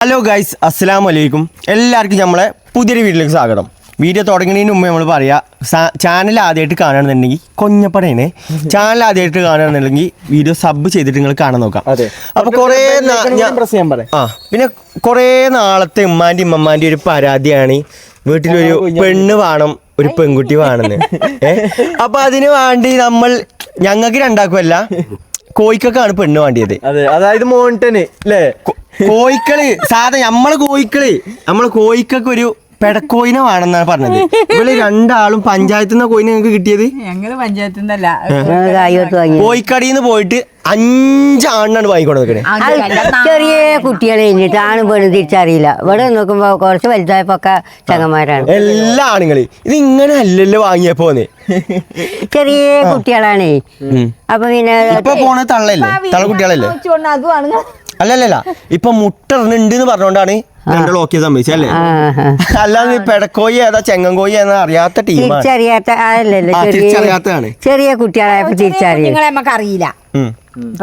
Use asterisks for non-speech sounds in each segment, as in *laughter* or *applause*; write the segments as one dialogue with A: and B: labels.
A: Hello guys അസ്സാം വലൈക്കും എല്ലാവർക്കും നമ്മളെ പുതിയൊരു വീട്ടിലേക്ക് സ്വാഗതം. വീഡിയോ തുടങ്ങുന്നതിന് മുമ്പ് നമ്മൾ പറയാം ചാനൽ ആദ്യമായിട്ട് കാണുകയാണെന്നുണ്ടെങ്കിൽ കൊഞ്ഞപ്പടേനെ. ചാനൽ ആദ്യമായിട്ട് കാണുകയാണെന്നുണ്ടെങ്കിൽ വീഡിയോ സബ് ചെയ്തിട്ട് നിങ്ങൾ കാണാൻ നോക്കാം.
B: അതെ.
A: അപ്പൊ കുറേ ആ പിന്നെ കുറേ നാളത്തെ ഉമ്മാന്റെ ഉമ്മമാന്റെ ഒരു പരാതിയാണ്. വീട്ടിലൊരു പെണ്ണ് വേണം ഒരു പെൺകുട്ടി വേണമെന്ന്. *laughs* ഏഹ് അപ്പൊ അതിന് വേണ്ടി നമ്മൾ ഞങ്ങൾക്ക് രണ്ടാക്കുമല്ല കോയിക്കൊക്കെയാണ് പെണ്ണ് വേണ്ടിയത്.
B: അതെ അതായത് മോണ്ടന് അല്ലേ
A: കോ- സാധ നമ്മളെ നമ്മൾ നമ്മളെ കോഴിക്കൊക്കെ ഒരു പെടക്കോയിനെ വേണമെന്നാണ് പറഞ്ഞത്. ഇവിടെ രണ്ടാളും പഞ്ചായത്തിൽ നിന്ന് കോയിനെ ഞങ്ങൾക്ക് കിട്ടിയത്?
C: ഞങ്ങൾ പഞ്ചായത്തിൽ നിന്നല്ല
A: നിന്ന് പോയിട്ട് അഞ്ചാണ്ണാണ് വാങ്ങിക്കൊണ്ട്
D: ചെറിയ കുട്ടികളെ കഴിഞ്ഞിട്ട് ആണ് പെണ്ണ് തിരിച്ചറിയില്ല. ഇവിടെ നോക്കുമ്പോ കുറച്ച് വലുതായപ്പോ ഒക്കെ ചങ്ങന്മാരാണ്.
A: എല്ലാ ആണുങ്ങൾ. ഇത് ഇങ്ങനെ അല്ലല്ലോ വാങ്ങിയപ്പോ
D: ചെറിയ കുട്ടികളാണേ. അപ്പൊ പിന്നെ
A: ഇപ്പൊ പോണ തള്ളല്ലേ തള്ള കുട്ടികളല്ലേ? അല്ലല്ലല്ല ഇപ്പൊ മുട്ട ഉണ്ട് എന്ന് പറഞ്ഞോണ്ടാണ് രണ്ട് ഓക്കെ സംഭവിച്ചത് അല്ലേ. അല്ലാതെ പെടക്കോയി ഏതാ ചെങ്ങൻകോയി അറിയാത്ത ടീമാണ്
D: തിരിച്ചറിയാത്ത
A: ആ,
D: ചെറിയ
A: തിരിച്ചറിയാത്തതാണ്.
D: ചെറിയ കുട്ടികളായപ്പോ തിരിച്ചറിയും.
C: നിങ്ങളെ നമുക്ക് അറിയില്ല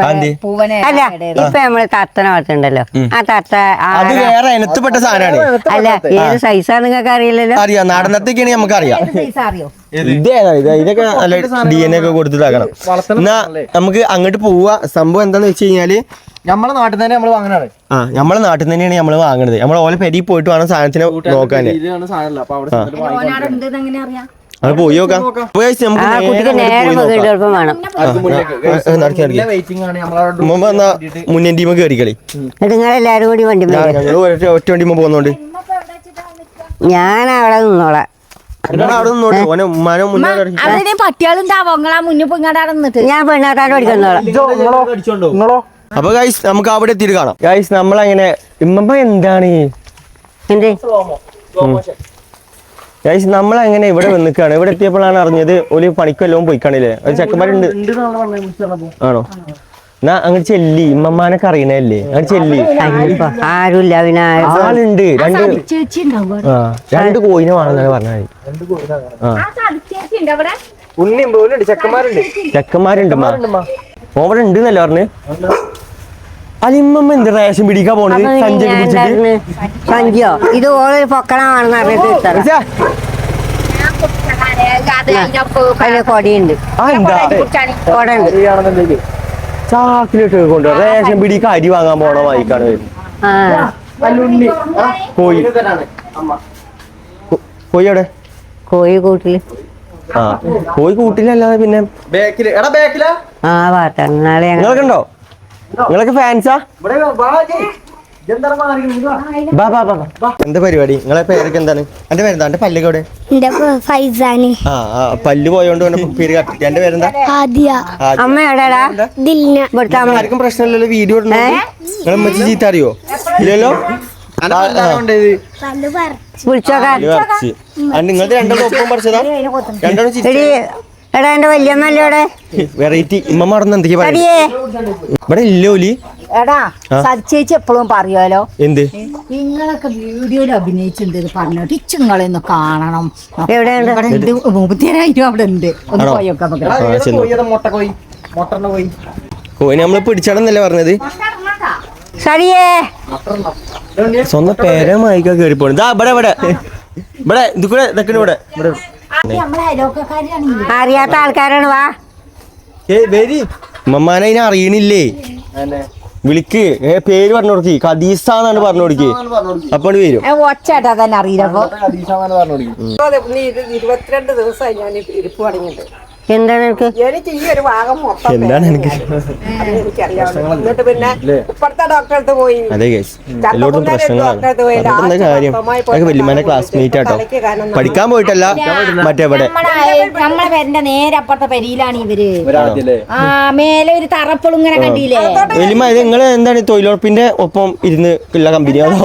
A: അതെ
C: പൂവനെ
D: അല്ല ഇപ്പൊ നമ്മൾ തത്തന വളർത്തുണ്ടല്ലോ ആ തത്ത ആ-
A: അത് വേറെ ഇനത്തിൽപ്പെട്ട സാധനമാണ്.
D: അല്ല ഏത് സൈസാ നിങ്ങൾക്ക് അറിയില്ലല്ലോ?
A: അറിയാം നാടനത്തൊക്കെയാണ് നമുക്ക് അറിയാം
C: അറിയോ?
A: ഇത് ഇതൊക്കെ നല്ല ഡി എൻ എ ഒക്കെ കൊടുത്തിട്ടാക്കണം. എന്നാ നമുക്ക് അങ്ങോട്ട് പോവാ. സംഭവം എന്താന്ന് വെച്ച് കഴിഞ്ഞാൽ
B: നമ്മളെ നാട്ടിൽ തന്നെ നമ്മൾ വാങ്ങണത്
A: ആ നമ്മളെ നാട്ടിൽ നിന്ന് തന്നെയാണ് നമ്മൾ വാങ്ങണത് നമ്മൾ ഓലെ പെരി പോയിട്ട് വേണം സാധനത്തിന്
C: നോക്കാൻ
A: അത് പോയി നോക്കാം മുന്നേ ടീമ കയറി കളി
D: നിങ്ങൾ എല്ലാരും കൂടി വണ്ടി വരും
A: ഞങ്ങൾ ഒറ്റ ഒറ്റ വണ്ടിമ പോകുന്നോണ്ട്
D: ഞാൻ അവിടെ നിന്നോളാം
A: നിങ്ങൾ അവിടെ നിന്നോട്ടെ
C: മുന്നിൽ
D: ഞാൻ പെണ്ണാട്ടാണ്ട് പഠിക്കുന്നോളാം
A: അപ്പൊ ഗൈസ് നമുക്ക് അവിടെ എത്തിയിട്ട് കാണാം. ഗൈസ് നമ്മളങ്ങനെ ഇമ്മമ്മ എന്താണ്?
D: എന്ത്?
A: ഗൈസ് നമ്മളങ്ങനെ ഇവിടെ വന്നിക്കാണ് ഇവിടെ എത്തിയപ്പോഴാണ് അറിഞ്ഞത് ഒരു പണിക്കെല്ലാം പോയി കാണില്ലേ ഒരു ചെക്കന്മാരുണ്ട്. ആണോ? എന്നാ അങ്ങോട്ട് ചെല്ലി. ഇമ്മമ്മാനൊക്കെ അറിയണല്ലേ അങ്ങോട്ട് ചെല്ലി.
D: ആരുമില്ല പിന്നെ
A: ആളുണ്ട്. രണ്ട് ആ രണ്ട് കോയിനെ വേണമെന്നാണ് പറഞ്ഞത്. ആ.
B: ചെക്കന്മാരുണ്ട്.
A: ചെക്കന്മാരുണ്ട് ഓവർ ഉണ്ട് എന്നല്ലേ പറഞ്ഞ്? അലിമ്മമ്മ എന്ത് റേഷൻ പിടിക്കാൻ പോണത്? പിടിച്ചിട്ട്?
D: സഞ്ചിയോ? ഇത് പൊക്കണമാണെന്ന് അറിഞ്ഞിട്ട് കൊടിയുണ്ട്.
A: ചാക്കിലിട്ട് കൊണ്ട് റേഷൻ പിടിക്ക് അരി വാങ്ങാൻ പോണ വായിക്കാണ്
B: കോഴി.
A: കോഴി അവിടെ എവിടെ?
D: കോഴി കൂട്ടിൽ.
A: ആ കോഴി കൂട്ടിലല്ലാതെ പിന്നെ
B: ബാക്കിൽ. എടാ ബാക്കിലാ.
D: ആ വാർത്ത. നാളെ ഞങ്ങൾ
A: നിങ്ങളൊക്കെ ഫാൻസാ. എന്താ പരിപാടി? നിങ്ങളെ പേരൊക്കെ എന്താണ്? എന്റെ പേരെന്താ? എന്റെ പല്ലൊക്കെ എവിടെ?
E: ഫൈസാനി.
A: ആ ആ പല്ല് പോയോണ്ട് കൊണ്ട് പേര് കട്ടിട്ട് എന്റെ പേരെന്താ?
E: ദിൽന.
D: ഇവിടുത്തെ അമ്മ
A: ആർക്കും പ്രശ്നമില്ലല്ലോ വീഡിയോ ഇടുന്നത്. നിങ്ങളെ മറ്റു ചീത്ത അറിയോ? ഇല്ലല്ലോ?
B: രണ്ടെണ്ണം.
E: പല്ല് പറിച്ചു.
A: ആ, നിങ്ങളത് രണ്ടാളും ഒപ്പം പറിച്ചതാ? രണ്ടാളും
D: എടി എടാ എന്റെ വല്യമ്മല്ലേ ഇവിടെ
A: വെറൈറ്റി. ഇമ്മ മറന്ന് എന്തൊക്കെയാ പറയുന്നത്
D: എടിയേ
A: ഇവിടെ ഇല്ലോലി
C: എടാ സച്ചേച്ചി എപ്പോഴും പറയുമല്ലോ
A: എന്ത്?
C: നിങ്ങളൊക്കെ വീഡിയോയിൽ അഭിനയിച്ചിട്ടുണ്ട് പറഞ്ഞു ഇച്ചുങ്ങളെ ഒന്ന് കാണണം. ഉണ്ട്. മുപ്പത്തിയേഴായിരം അവിടെ ഉണ്ട്. ഒന്ന്? പോയൊക്കെ
A: കോയിനെ നമ്മൾ പിടിച്ചടന്നല്ലേ പറഞ്ഞത്?
D: സരിയേ.
A: സ്വന്തം പേരമായിക്കാ കേറിപ്പോണ് ഇതാ ഇവിടെ ഇവിടെ. ഇവിടെ ഇത് കൂടെ ഇതൊക്കെ ഇവിടെ. ഇവിടെ.
D: അറിയാത്ത ആൾക്കാരാണ് വാ.
A: മമ്മാനെ അതിനെ അറിയണില്ലേ? വിളിക്ക്. ഏ പേര് പറഞ്ഞു കൊടുക്കി ഖദീസ എന്നാണ് പറഞ്ഞു കൊടുക്കി അപ്പോൾ വരും.
C: ഒച്ചേട്ടാ തന്നെ അറിയില്ല
F: ഇരുപത്തിരണ്ട് ദിവസമായി ഞാൻ ഇരിപ്പ് തുടങ്ങിയിട്ട്.
D: എന്താണ് എനിക്ക്?
F: എനിക്ക് ഈ ഒരു ഭാഗം മൊത്തം
A: എന്താണ് എനിക്ക്?
F: എനിക്കറിയാവുന്നത് എന്നിട്ട് പിന്നെ ഇപ്പഴത്തെ ഡോക്ടറെ അടുത്ത് പോയി.
A: അതെ ഗൈസ് എല്ലായിടത്തും പ്രശ്നങ്ങളാണ്. ക്ലാസ്മേറ്റ് ആട്ടോ. പഠിക്കാൻ പോയിട്ടല്ല മറ്റേവിടെ?
C: നമ്മളെ പേരിന്റെ നേരെ അപ്പുറത്തെ പെരിയിലാണ്
B: ഇവർ.
C: ആ മേലെ ഒരു തറപ്പളും ഇങ്ങനെ കണ്ടില്ലേ?
A: വലിയ നിങ്ങൾ നിങ്ങൾ എന്താണ് തൊഴിലുറപ്പിന്റെ ഒപ്പം ഇരുന്ന് ഉള്ള കമ്പനി അതോ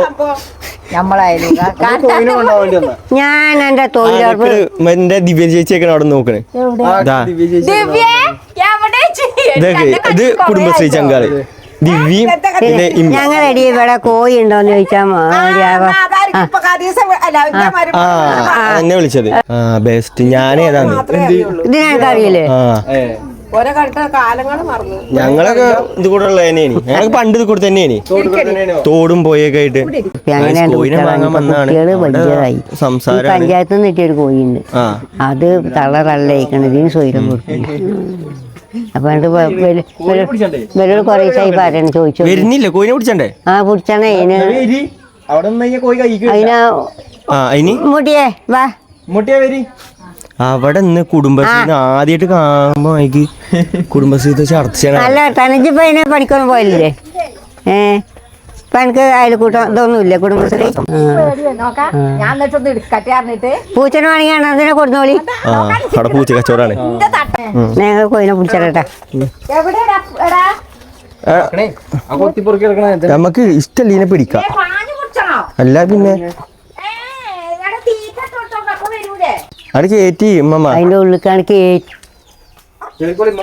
D: ഞാൻ എന്റെ തൊഴിലുറപ്പ്
A: എന്റെ ദിവ്യ ചേച്ചിയൊക്കെ അവിടെ നോക്കണേ? ഇതൊക്കെ ഇത് കുടുംബശ്രീ ചങ്കാൾ ദിവ്യയും പിന്നെ ഇമ്മ.
D: ഞങ്ങളെടി ഇവിടെ കോഴി ഉണ്ടോന്ന്
A: ചോദിച്ചാൽ എന്നെ വിളിച്ചത്. ആ ബെസ്റ്റ്. ഞാനേതാന്ന്
D: ഇത് ഞങ്ങൾക്ക് അറിയില്ലേ?
A: ഞങ്ങളൊക്കെ ഇത് കൂടെ ഉള്ള തന്നെയാണ്. ഞങ്ങൾക്ക് പണ്ട് ഇത് കൂടെ തന്നെയാണ്. തോടും പോയൊക്കെ ആയിട്ട്. സംസാരം
D: പഞ്ചായത്തിൽ നിന്ന് കിട്ടിയൊരു കോഴിയുണ്ട്. അത് തള്ളയിക്കണം ഇതിന് സ്വൈരം കൊടുക്കുന്നു അപ്പൊ കുറേ പറയണം ചോദിച്ചു
A: വരുന്നില്ല? കോഴിനെ പിടിച്ചണ്ടേ?
D: ആ പിടിച്ചാണേ അതിന് മുട്ടിയേ വാ.
A: മുട്ടിയേ വരി. അവിടെ നിന്ന് കുടുംബശ്രീ ആദ്യമായിട്ട് കാണുമ്പോ എനിക്ക് കുടുംബശ്രീ ചർച്ചയാണ്.
D: അല്ല തനജിപ്പോ അതിനെ പണിക്കൊന്നും പോയില്ലേ? ഏ? പണിക്ക് അയൽക്കൂട്ടം ഇതൊന്നുമില്ല കുടുംബശ്രീ? പൂച്ചനെ വേണമെങ്കിൽ അതിനെ
A: കൊടുന്നോളി. അവിടെ പൂച്ച കച്ചവടാണ്
D: ഞങ്ങൾ കോയിനെ പിടിച്ചിട്ടെ
A: നമുക്ക് ഇഷ്ടല്ല ഇതിനെ പിടിക്കാം. അല്ല പിന്നെ
C: ഏ എടാ തീറ്റ തൊട്ടോ അപ്പൊ വരൂലേ
A: അവിടെ കയറ്റി ഉമ്മ
D: അതിന്റെ ഉള്ളിക്കാണ് കേറ്റി.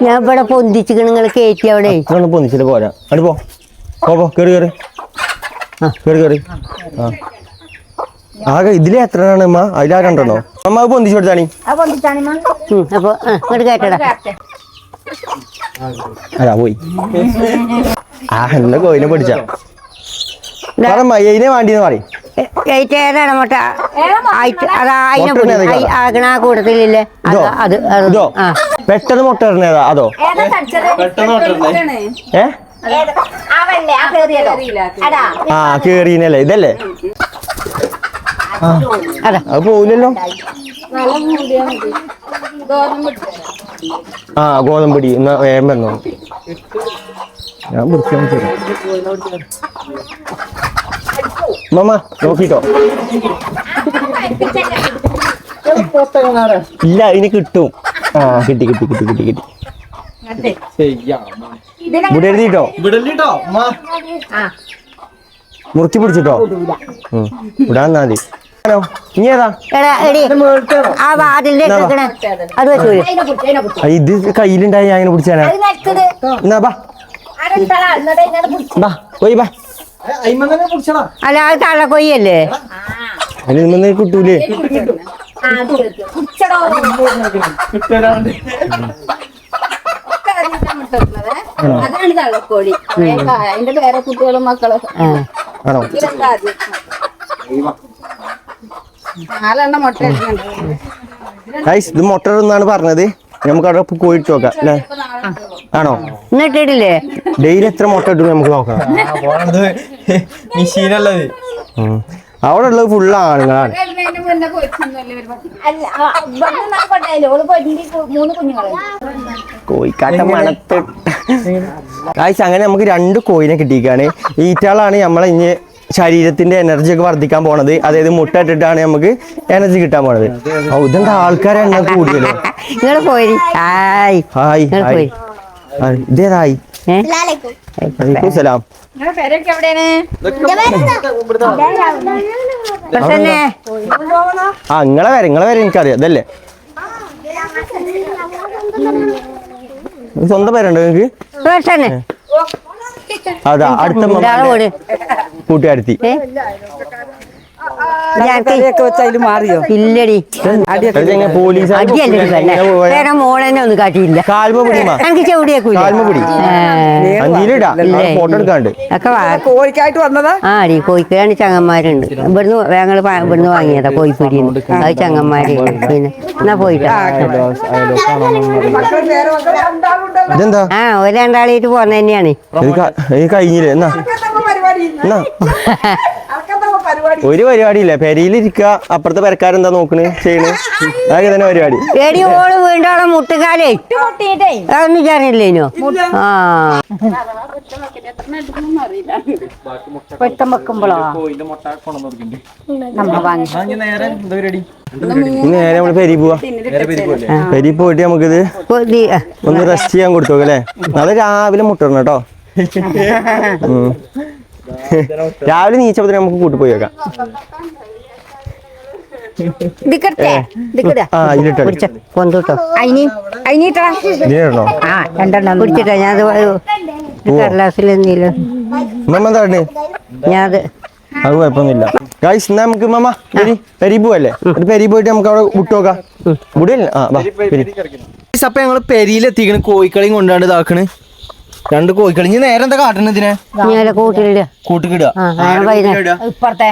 D: ഞാൻ ഇവിടെ പൊന്തിച്ചിക്കണ് നിങ്ങൾ കേറ്റി അവിടെ.
A: അത്ര പൊന്നിച്ചിട്ട് പോരാ. അവിടെ പോ. പോ പോ കേറി കേറി. ആ. കേറി കേറി. ആ. ആകെ ഇതിൽ എത്ര എണ്ണമാണ് ഉമ്മ? അതിലാ രണ്ടെണ്ണോ? അമ്മ അത് പൊന്തിച്ചു കൊടുത്താണി
C: ആ
D: അപ്പൊ ആ, ഇങ്ങോട്ട് കയറ്റടാ
A: അതാ പോയി. ആ എന്നെ കോയിനെ പിടിച്ച. മയ്യനെ വേണ്ടിന്ന് പറയും.
D: അതാ കൂട്ടത്തിലില്ലേ
A: ഇതോ? പെട്ടെന്ന് മുട്ട ഇടണേതാ അതോ? ഏ?
C: ആ
A: കേറിനല്ലേ? ഇതല്ലേ?
D: അതാ.
A: അത് പോവില്ലല്ലോ? ആ ഗോതമ്പടി. എന്നാ ഞാൻ പിടിച്ചാൽ മമ്മ നോക്കിട്ടോ. ഇല്ല ഇനി കിട്ടും. ആ കിട്ടി കിട്ടി കിട്ടി കിട്ടി കിട്ടി. ഇവിടെ എഴുതിട്ടോ മുറുക്കി പിടിച്ചിട്ടോ? വന്നാ മതി ഹലോ ഇനി ഏതാ? ഇത് കയ്യിലുണ്ടായി ഞാൻ
C: നിൽക്കത്
A: എന്നാ ബാ. ബാ പോയി ബാ.
D: അല്ല അത് തള്ളക്കൊയ്യല്ലേ?
A: അതിന് നിന്ന് കിട്ടൂലേ?
C: അതാണ് തള്ളക്കോഴി. അതിന്റെ പേരെ കുട്ടികളും നാലെണ്ണം മുട്ട
A: ഇത് മുട്ട എന്നാണ് പറഞ്ഞത്. നമുക്ക് അവിടെ പോയി പോയിട്ട് നോക്കാം അല്ലേ? ആണോ?
D: എന്നിട്ടിട്ടില്ലേ
A: ഡെയിലി എത്ര മുട്ട ഇടും നമുക്ക് നോക്കാം. അവിടെ ഉള്ളത് ഫുള്ള് ആണുങ്ങളാണ്. കോഴിക്കാട്ട മണത്ത്. ഗൈസ് അങ്ങനെ നമുക്ക് രണ്ട് കോഴിനെ കിട്ടിയിരിക്കുകയാണ്. ഈറ്റാളാണ് നമ്മളെ ഇനി ശരീരത്തിന്റെ എനർജി ഒക്കെ വർദ്ധിക്കാൻ പോണത്. അതായത് മുട്ട ഇട്ടിട്ടാണ് നമുക്ക് എനർജി കിട്ടാൻ പോണത്. ഇതെന്താ ആൾക്കാരെ എണ്ണം
D: പോയി. ഹായ്.
A: ഹായ് ഇതേതായി സലാം. ആ നിങ്ങളെ വരെ ഇങ്ങളെ വരെ എനിക്കറിയാം. അതല്ലേ സ്വന്തം പേരുണ്ടോ
D: നിങ്ങക്ക്?
A: അതാ അടുത്ത കൂട്ടുകാരത്തി.
F: മാറിയോ?
D: ഇല്ലടി.
A: പോലീസ്
D: അടിയല്ലേ വേറെ മോളെന്നെ ഒന്നും കാട്ടിയില്ല. എനിക്ക്
F: കോഴിക്കായിട്ട് വന്നതാ?
D: ആ അടി കോഴിക്കാണ് ചങ്ങന്മാരുണ്ട്. ഇവിടുന്ന് ഞങ്ങൾ ഇവിടുന്ന് വാങ്ങിയതാ കോഴിപ്പൊടിന്ന്. അത് ചങ്ങന്മാര്. പിന്നെ എന്നാ പോയിട്ടാ?
A: ഇതെന്താ?
D: ആ ഒരു രണ്ടാളായിട്ട് പോന്നെ തന്നെയാണ്
A: കഴിഞ്ഞില്ലേ? എന്നാ. എന്നാ. ഒരു പരിപാടിയില്ല. പെരയിലിരിക്ക അപ്പുറത്തെ പെരക്കാരെന്താ നോക്കണ്? ചെയ്യണ്? അതൊക്കെ തന്നെ പരിപാടി.
D: എടി ഓൾ വീണ്ടോളെ മുട്ടുകാലേ അതൊന്നും ചേർന്നില്ലേനോ ആ.
C: വെക്കുമ്പോഴോ
B: നേരെ
A: നമ്മൾ പെരി പോവാ. പെരി പോയിട്ട് നമുക്കിത് ഒന്ന് റെസ്റ്റ് ചെയ്യാൻ കൊടുത്തോക്കല്ലേ നാളെ രാവിലെ മുട്ടണം കേട്ടോ. രാവിലെ നീച്ചപ്പോ നമുക്ക് കൂട്ടി പോയി വെക്കാം
D: ഞാൻ കടലാസിൽ എന്തെങ്കിലും ഞാൻ അത്
A: അത് കുഴപ്പമൊന്നുമില്ല. ഗൈസ് എന്നാ നമുക്ക് മമ്മ പെരി പെരി പോവല്ലേ ഒരു പെരി പോയിട്ട് നമുക്ക് അവിടെ വിട്ടു നോക്കാം. ഇവിടെ ആ വാ പെരി. അപ്പൊ ഞങ്ങൾ പെരിയിലെത്തിക്കണ്. കോഴിക്കളയും കൊണ്ടാണ്ട് ഇതാക്കണ്. രണ്ട് കോഴിക്കളി. നേരെന്താ നേരെ എന്താ കാട്ടണ ഇതിനെ?
D: കൂട്ടിലിടുക. വൈകുന്നേരം.
C: ഇപ്പുറത്തെ.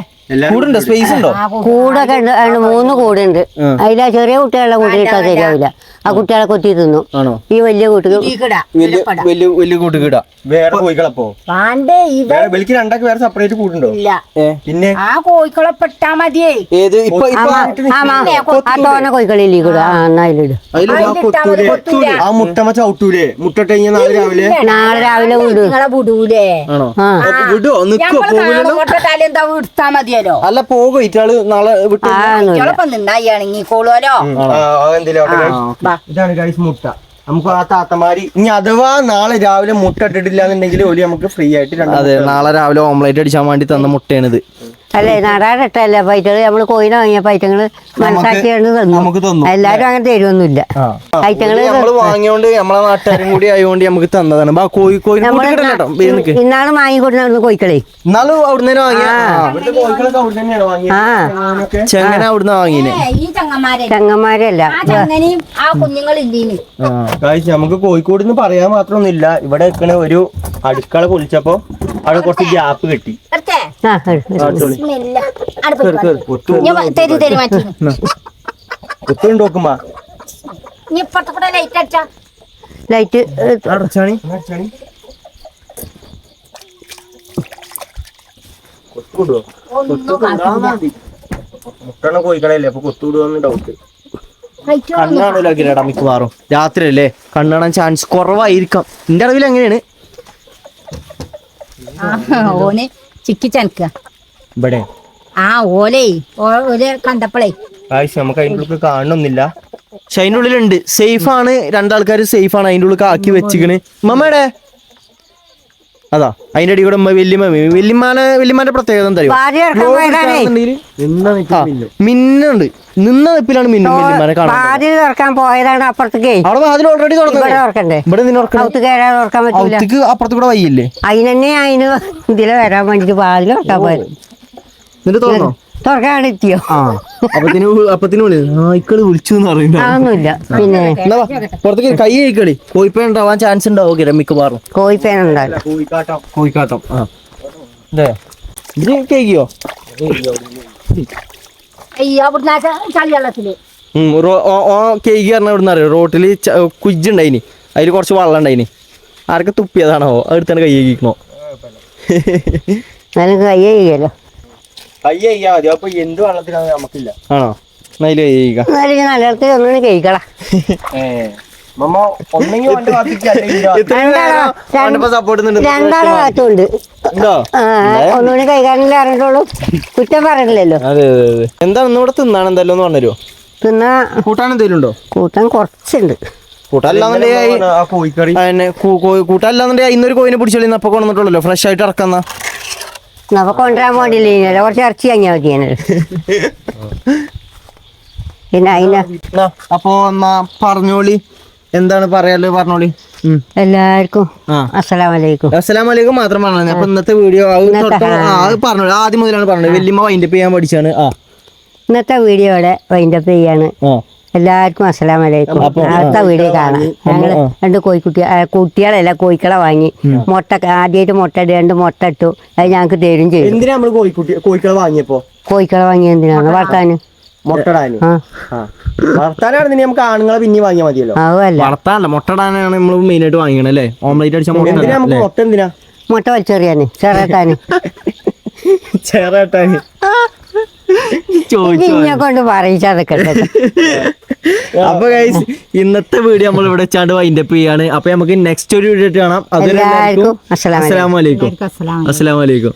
A: കൂടുണ്ടോ? സ്പേസ് ഉണ്ടോ?
D: കൂടൊക്കെ ഉണ്ട് അതിന് മൂന്ന് കൂടുണ്ട്. അതിലാ ചെറിയ കുട്ടികളെ കൂട്ടി ഇട്ടാൽ ശരിയാവില്ല. ആ കുട്ടികളെ കൊത്തി തിന്നു.
A: ആണോ?
D: ഈ വലിയ
C: ഇതിക്കിടാ.
A: വലിയ വലിയ കൂട്ടുകിടാ വേറെ കോഴികളപ്പോ
C: വാണ്ടേ ഇവ
A: വെളിക്ക് രണ്ടാക്ക് വേറെ സെപ്പറേറ്റ് കൂടുണ്ടോ
C: ഇല്ല.
A: പിന്നെ?
C: ആ കോഴിക്കളെ പെട്ടാ മതിയേ.
A: ഏത്? ഇപ്പൊ ഇപ്പൊ
D: ആമാ ആ തോന കോഴിക്കളില്ലേ കൂടെ ആ
A: ആ ആ മുട്ടമ ചവിട്ടൂലേ? മുട്ടട്ട് കഴിഞ്ഞാൽ നാളെ രാവിലെ?
D: നാളെ
C: വിടൂലേ.
A: വിടുവോ നിക്കോ
C: എന്താ വിടുത്താ മതിയല്ലോ
A: അല്ല പോകും. ഇറ്റാൾ നാളെ വിട്ടു.
C: കോളുവല്ലോ
A: ഇതാണ് ഗൈസ് മുട്ട. നമുക്ക് ആ താത്തമാരി ഇനി അഥവാ നാളെ രാവിലെ മുട്ട ഇട്ടിട്ടില്ല എന്നുണ്ടെങ്കിൽ ഒരു നമുക്ക് ഫ്രീ ആയിട്ട് രണ്ട്
G: അതെ നാളെ രാവിലെ ഓംലേറ്റ് അടിച്ചാൻ വേണ്ടി തന്ന മുട്ടയാണിത്.
D: അല്ലേ? നാടാട് ഇട്ടല്ലേ പൈറ്റകൾ നമ്മൾ കോയിനെ വാങ്ങിയ പൈറ്റങ്ങൾ മനസ്സാക്കിയാണ്
G: നമുക്ക്
D: തന്നു. എല്ലാരും അങ്ങനെ തരുമൊന്നുമില്ല ഐറ്റങ്ങൾ
G: നമ്മൾ വാങ്ങിയോണ്ട് നമ്മളെ നാട്ടുകാരും കൂടി ആയതുകൊണ്ട് നമുക്ക് തന്നതാണ്.
D: ഇന്നാൾ വാങ്ങിക്കൊടുന്ന
G: അവിടുന്ന് തന്നെ വാങ്ങിയ.
A: ഇവിടുത്തെ കോഴികളൊക്കെ അവിടെ തന്നെയാണ് വാങ്ങിയത്?
D: ആ.
A: അങ്ങനെയൊക്കെ.
G: ചെങ്ങനെ അവിടുന്ന് വാങ്ങിനെ.
D: ചങ്ങന്മാരല്ല.
A: നമുക്ക് കോഴിക്കോട് പറയാൻ മാത്രമൊന്നുമില്ല. ഇവിടെ നിൽക്കണ ഒരു അടുക്കള പൊളിച്ചപ്പോ അവിടെ കുറച്ച് ഗ്യാപ്പ് കിട്ടി.
C: ഇപ്പുറത്തെ ലൈറ്റ് അടിച്ചാ.
D: ലൈറ്റ് ഏ,
G: അടച്ചാണി.
A: മുട്ടണ അപ്പൊ കൊത്തുവിടുവെന്ന് ഡൗട്ട്
G: കണ്ണാണല്ലോ കിരടാ മിക്കവാറും. രാത്രി അല്ലേ കണ്ണാണാൻ ചാൻസ് കുറവായിരിക്കാം. എന്റെ അറിവിൽ എങ്ങനെയാണ്
C: ഓന് ചിക്കി ചനക്കുക
A: ഇവിടെ.
C: ആ ഓലേ ഓലെ കണ്ടപ്പളേ.
A: നമുക്ക് അതിന്റെ ഉള്ളിൽ കാണണമെന്നില്ല
G: പക്ഷെ അതിന്റെ ഉള്ളിലുണ്ട്. സേഫ് ആണ് രണ്ടാൾക്കാർ സേഫ് ആണ് അതിന്റെ ഉള്ളിൽ ആക്കി വെച്ചിക്കണ് മമ്മയുടെ അതാ അതിന്റെ അടി കൂടെ വല്യമ്മ വല്യമ്മാനെ വല്യമ്മാന്റെ പ്രത്യേകത എന്താ അറിയോ?
D: വാരി ഇറക്കാൻ പോയതാണേ.
G: ആണെന്നുണ്ടെങ്കിൽ
A: എന്താ
G: മിന്നുണ്ട് നിന്ന നിപ്പിലാണ് മിന്നു വല്യമ്മാനെ കാണാൻ
D: തുറക്കാൻ പോയതാണ് അപ്പുറത്തേക്കേ.
G: അവിടെ വാതിൽ ഓൾറെഡി
D: ഇവിടെ തുറക്കണ്ടേ? തുറക്കാൻ
G: പറ്റില്ല അപ്പുറത്ത് കൂടെ വയ്യില്ലേ?
D: അതിനെന്നെ അതിന് ഇതിലെ വരാൻ വേണ്ടിട്ട് വാതിൽ തുറക്കാൻ പോയത്.
G: എന്നിട്ട് തുറന്നോ? ആ അപ്പത്തിന് അപ്പത്തിന് വിളി നായ്ക്കൾ വിളിച്ചു എന്ന് പറയുന്നത്
D: അതൊന്നുമില്ല. പിന്നെ?
G: എന്നാ വാ, പുറത്തേക്ക് കൈ കഴിക്കളി കോഴിപ്പേ ഉണ്ടാവാൻ ചാൻസ് ഉണ്ടാവും മിക്കവാറും
D: കോഴിപ്പേനുണ്ടാവില്ല
A: കോഴിക്കാട്ടം.
G: കോഴിക്കാട്ടം ആ. അതെ ഇത് കേക്കിയോ
C: അയ്യോ അവിടുന്ന് ആ ച- ചളിവെള്ളത്തിൽ
G: കേക്ക് പറഞ്ഞ ഇവിടുന്ന് അറിയോ? റോട്ടിൽ കുജ്ജുണ്ടായിനി അതിൽ കുറച്ച് വെള്ളം ഉണ്ടായിനി. ആരൊക്കെ തുപ്പിയതാണോ അടുത്താണ് കൈ കഴിക്കണോ *laughs*
D: കൈ ചെയ്യല്ലോ
A: അയ്യ അയ്യാ മതി. അപ്പൊ എന്ത് വെള്ളത്തിലാണ് നമുക്കില്ല.
G: ആണോ? എന്നാ അതിൽ കൈ കഴിക്കാം
D: എന്നാലും ഞാൻ നല്ലയിടത്ത് ഒന്നും കഴിക്കളാ
A: മമ്മ ഒന്നെങ്കിൽ വണ്ടി വാത്തിക്ക്
G: സപ്പോർട്ട്
D: രണ്ടാളെ? ഭാഗത്തുണ്ട്
G: ഉണ്ടോ.
D: ആ ഒന്നുകൂടി കൈകാര്യം അറിഞ്ഞിട്ടുള്ളൂ. കുറ്റം പറഞ്ഞില്ലല്ലോ.
G: അതെ അതെ അതെ. എന്താണ് ഇന്നിവിടെ തിന്നാണ് എന്തായാലും ഒന്ന് പറഞ്ഞുതരുമോ?
D: തിന്നാ
G: കൂട്ടാൻ എന്തെങ്കിലും ഉണ്ടോ?
D: കൂട്ടാൻ കുറച്ചുണ്ട്.
G: കൂട്ടല്ലാന്നുണ്ടെങ്കിൽ
A: ആ കോഴിക്കറി.
G: കൂട്ടല്ലാന്നുണ്ടെങ്കിൽ ഇന്നൊരു കോയിനെ പിടിച്ചോളിന്ന് അപ്പൊ കൊണ്ടുവന്നിട്ടുള്ളല്ലോ. ഫ്രഷ് ആയിട്ട് ഇറക്കുന്ന.
D: അപ്പൊ കൊണ്ടുവരാൻ വേണ്ടിയില്ല? കുറച്ച് ഇറച്ചി വാങ്ങിയാൽ മതിയാണ് പിന്നെ അതിനെ
G: അപ്പൊ എന്നാ പറഞ്ഞോളി. എന്താണ് പറയാൽ പറഞ്ഞോളി? ഉം.
D: എല്ലാവർക്കും
G: ആ.
D: അസ്സലാമലൈക്കും.
G: അസ്സലാം വലൈക്കും മാത്രം പറഞ്ഞു അപ്പൊ ഇന്നത്തെ വീഡിയോ അത് പറഞ്ഞു ആദ്യം മുതലാണ് പറഞ്ഞത് വല്യമ്മ വൈൻഡപ്പ് ചെയ്യാൻ പഠിച്ചാണ്. ആ.
D: ഇന്നത്തെ വീഡിയോയുടെ വൈൻഡപ്പ് ചെയ്യാണ്.
G: ആ.
D: എല്ലാവർക്കും അസ്സലാം വലൈക്കും അടുത്ത വീഡിയോ കാണാം. ഞങ്ങൾ രണ്ട് കോഴിക്കുട്ടി കുട്ടികളല്ല കോഴിക്കളെ വാങ്ങി. മുട്ട ആദ്യമായിട്ട് മുട്ട ഇട്ട് രണ്ട് മുട്ട ഇട്ടു. അത് ഞങ്ങൾക്ക് തരും ചെയ്യും
A: എന്തിനാ നമ്മൾ കോഴിക്കുട്ടി കോഴിക്കളെ വാങ്ങിയപ്പോ?
D: കോഴിക്കളെ വാങ്ങിയ എന്തിനാണ്? വളർത്താന്.
A: മുട്ടടാന് നമുക്ക് ആണുങ്ങളെ പിന്നെ വാങ്ങിയാൽ മതിയല്ലോ.
D: അതുമല്ല.
G: വളർത്താനല്ല മുട്ടടാനാണ് നമ്മൾ മെയിൻ ആയിട്ട് വാങ്ങിക്കണത് അല്ലേ ഓംലേറ്റ് അടിച്ച മുട്ട
A: എന്തിനാ നമുക്ക് മുട്ട എന്തിനാ?
D: മുട്ട വലിച്ചെറിയാന് ചെറുത്താന്
A: ചേറാട്ടാന് *laughs*
D: കൊണ്ട് പറയിച്ചതൊക്കെ
G: അപ്പൊ ഗൈസ് ഇന്നത്തെ വീഡിയോ നമ്മൾ ഇവിടെ ചാണ്ട് വൈൻഡ് അപ്പ് ചെയ്യാണ് അപ്പൊ നമുക്ക് നെക്സ്റ്റ് ഒരു വീഡിയോ കാണാം.
D: എല്ലാവർക്കും അസ്സലാമലൈക്കും
G: അസ്സലാമലൈക്കും
C: അസ്സലാം
G: അസ്സലാമലൈക്കും